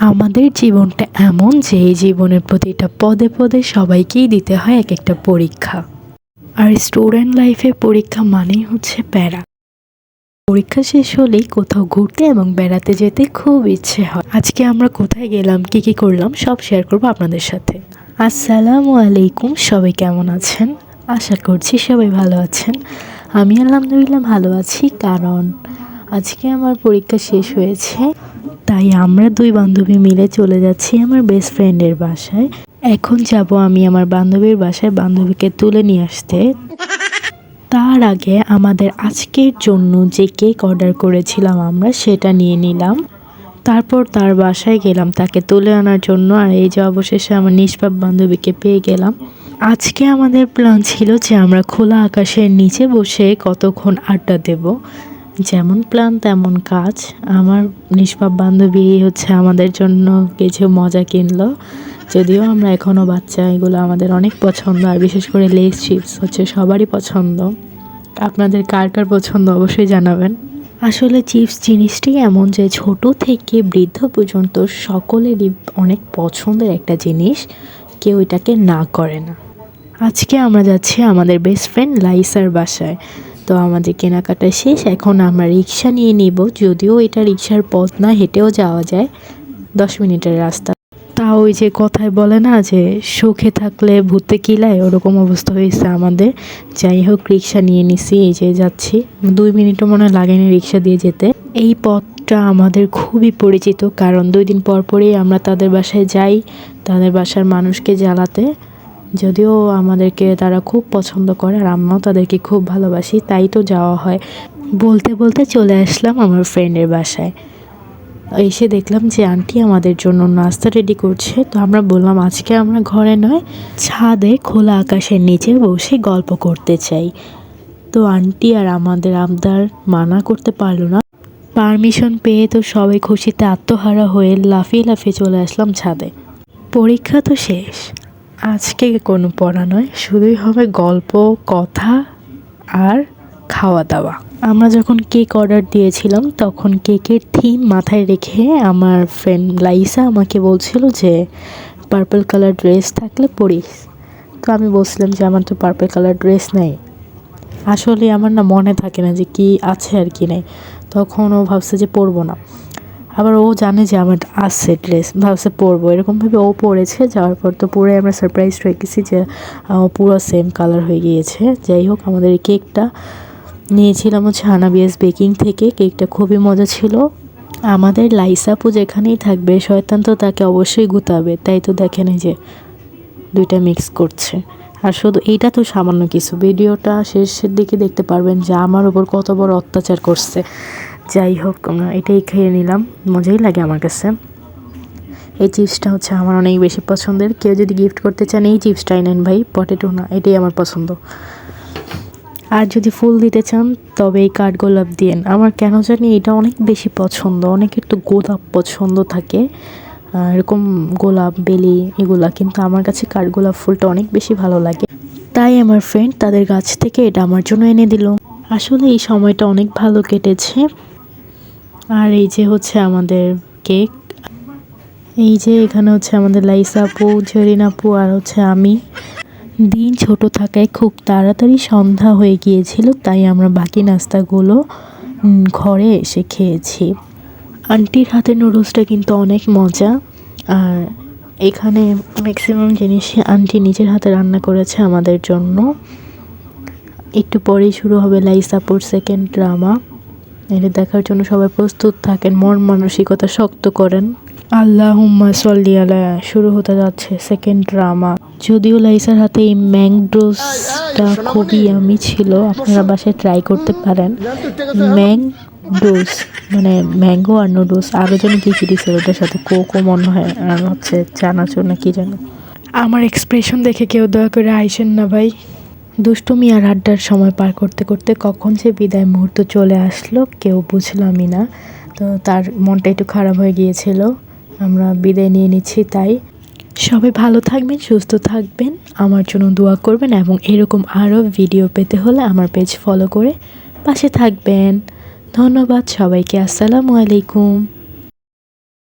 আমাদের জীবনটা এমন যে এই জীবনের প্রতিটা পদে পদে সবাইকেই দিতে হয় এক একটা পরীক্ষা। আর স্টুডেন্ট লাইফে পরীক্ষা মানেই হচ্ছে প্যারা। পরীক্ষা শেষ হলেই কোথাও ঘুরতে এবং বেড়াতে যেতে খুব ইচ্ছে হয়। আজকে আমরা কোথায় গেলাম, কি কি করলাম, সব শেয়ার করব আপনাদের সাথে। আসসালামু আলাইকুম, সবাই কেমন আছেন? আশা করছি সবাই ভালো আছেন। আমি আলহামদুলিল্লাহ ভালো আছি, কারণ আজকে আমার পরীক্ষা শেষ হয়েছে। তাই আমরা দুই বান্ধবী মিলে চলে যাচ্ছি আমার বেস্ট ফ্রেন্ডের বাসায়। এখন যাব আমি আমার বান্ধবীর বাসায় বান্ধবীকে তুলে নিয়ে আসতে। তার আগে আমাদের আজকের জন্য যে কেক অর্ডার করেছিলাম আমরা সেটা নিয়ে নিলাম। তারপর তার বাসায় গেলাম তাকে তুলে আনার জন্য আর এই যে অবশেষে আমার নিষ্পাপ বান্ধবীকে পেয়ে গেলাম। আজকে আমাদের প্ল্যান ছিল যে আমরা খোলা আকাশের নিচে বসে কতক্ষণ আড্ডা দেব। যেমন প্ল্যান তেমন কাজ। আমার নিষ্পাপ বান্ধবী হচ্ছে আমাদের জন্য কিছু মজা কিনলো। যদিও আমরা এখনও বাচ্চা এগুলো আমাদের অনেক পছন্দ। আর বিশেষ করে লেস চিপস হচ্ছে সবারই পছন্দ। আপনাদের কার কার পছন্দ অবশ্যই জানাবেন। আসলে চিপস জিনিসটি এমন যে ছোট থেকে বৃদ্ধ পর্যন্ত সকলেরই অনেক পছন্দের একটা জিনিস। কেউ এটাকে না করে না। আজকে আমরা যাচ্ছি আমাদের বেস্ট ফ্রেন্ড লাইসার বাসায়। তো আমাদের কেনাকাটা শেষ, এখন আমরা রিক্সা নিয়ে নিব। যদিও এটা রিক্সার পথ না, হেঁটেও যাওয়া যায়। দশ মিনিটের রাস্তা। তা ওই যে কথায় বলে না যে, সুখে থাকলে ভূতে কিলায়, ওরকম অবস্থা হয়েছে আমাদের। যাই হোক, রিক্সা নিয়ে নিছি, এই যে যাচ্ছি। দুই মিনিটও মনে লাগেনি রিক্সা দিয়ে যেতে। এই পথটা আমাদের খুবই পরিচিত, কারণ দুই দিন পর পরেই আমরা তাদের বাসায় যাই, তাদের বাসার মানুষকে জ্বালাতে। যদিও আমাদেরকে তারা খুব পছন্দ করে আর আমরাও তাদেরকে খুব ভালোবাসি, তাই তো যাওয়া হয়। বলতে বলতে চলে আসলাম আমার ফ্রেন্ডের বাসায়। এসে দেখলাম যে আন্টি আমাদের জন্য নাস্তা রেডি করছে। তো আমরা বললাম, আজকে আমরা ঘরে নয়, ছাদে খোলা আকাশের নিচে বসে গল্প করতে চাই। তো আন্টি আর আমাদের আবদার মানা করতে পারল না। পারমিশন পেয়ে তো সবাই খুশিতে আত্মহারা হয়ে লাফিয়ে লাফিয়ে চলে আসলাম ছাদে। পরীক্ষা তো শেষ। আজকে কোনো পড়া নয়, শুধুই হবে গল্প, কথা আর খাওয়া দাওয়া। আমরা যখন কেক অর্ডার দিয়েছিলাম, তখন কেকের থিম মাথায় রেখে আমার ফ্রেন্ড লাইসা আমাকে বলছিল যে পার্পল কালার ড্রেস থাকলে পরিস। তো আমি বলছিলাম যে, আমার তো পার্পল কালার ড্রেস নেই। আসলে আমার না মনে থাকে না যে কি আছে আর কি নেই। তখন ও ভাবছে যে পরবো না। আবার ও জানে যে আমার আছে ড্রেস ভাবছে পরবো। এরকমভাবে ও পরেছে যাওয়ার পর তো পুরো আমরা সারপ্রাইজ হয়ে গেছি যে পুরো সেম কালার হয়ে গিয়েছে। যাই হোক, আমাদের কেকটা নিয়েছিলাম হচ্ছে হানাবিয়াস বেকিং থেকে। কেকটা খুবই মজা ছিল। আমাদের লাইসাপু যেখানেই থাকবে, শয়তান তো তাকে অবশ্যই গুতাবে। তাই তো দেখেন যে, দুইটা মিক্স করছে। আর শুধু এইটা তো সামান্য কিছু। ভিডিওটা শেষের দিকে দেখতে পারবেন যে আমার ওপর কত বড় অত্যাচার করছে। যাই হোক আমরা এটাই খেয়ে নিলাম। মজাই লাগে আমার কাছে। এই চিপসটা হচ্ছে আমার অনেক বেশি পছন্দের। কেউ যদি গিফট করতে চান, এই চিপসটাই নেন ভাই। পটেটো না, এটাই আমার পছন্দ। আর যদি ফুল দিতে চান, তবে এই কাঠগোলাপ দিয়েন আমার কেন জানি এটা অনেক বেশি পছন্দ। অনেকের তো গোলাপ পছন্দ থাকে। এরকম গোলাপ, বেলি এগুলা, কিন্তু আমার কাছে কাঠগোলাপ ফুলটা অনেক বেশি ভালো লাগে। তাই আমার ফ্রেন্ড তাদের গাছ থেকে এটা আমার জন্য এনে দিল। আসলে এই সময়টা অনেক ভালো কেটেছে। আর এই যে হচ্ছে আমাদের কেক। এই যে এখানে হচ্ছে আমাদের লাইসা আপু, জরিন আপু আর হচ্ছে আমি। দিন ছোট থাকায় খুব তাড়াতাড়ি সন্ধ্যা হয়ে গিয়েছিল, তাই আমরা বাকি নাস্তাগুলো ঘরে এসে খেয়েছি। আন্টির হাতে নুডলসটা কিন্তু অনেক মজা। আর এখানে ম্যাক্সিমাম জিনিসই আন্টি নিজের হাতে রান্না করেছে আমাদের জন্য। একটু পরেই শুরু হবে লাইসাপুর সেকেন্ড ড্রামা এটা দেখার জন্য সবাই প্রস্তুত থাকেন, মন মানসিকতা শক্ত করেন। আল্লাহ হুম্মা সল্লি আলা, শুরু হতে যাচ্ছে সেকেন্ড ড্রামা যদিও লাইসার হাতে এই ম্যাংডোসটা খুবই আমি ছিল, আপনারা বাসায় ট্রাই করতে পারেন। ম্যাংডোস মানে ম্যাঙ্গো আর নুডলস আরও যেন কী কী দিচ্ছে ওটার সাথে কোকো মনে হয়, আর হচ্ছে চানাচুর না কি যেন। আমার এক্সপ্রেশন দেখে কেউ দয়া করে আইসেন না ভাই। দুষ্টুমি আর আড্ডার সময় পার করতে করতে কখন যে বিদায় মুহূর্ত চলে আসলো কেউ বুঝলামই না। তো তার মনটা একটু খারাপ হয়ে গিয়েছিল। আমরা বিদায় নিয়ে নিচ্ছি তাই। সবাই ভালো থাকবেন, সুস্থ থাকবেন। আমার জন্য দোয়া করবেন এবং এরকম আরও ভিডিও পেতে হলে আমার পেজ ফলো করে পাশে থাকবেন। ধন্যবাদ সবাইকে। আসসালামু আলাইকুম।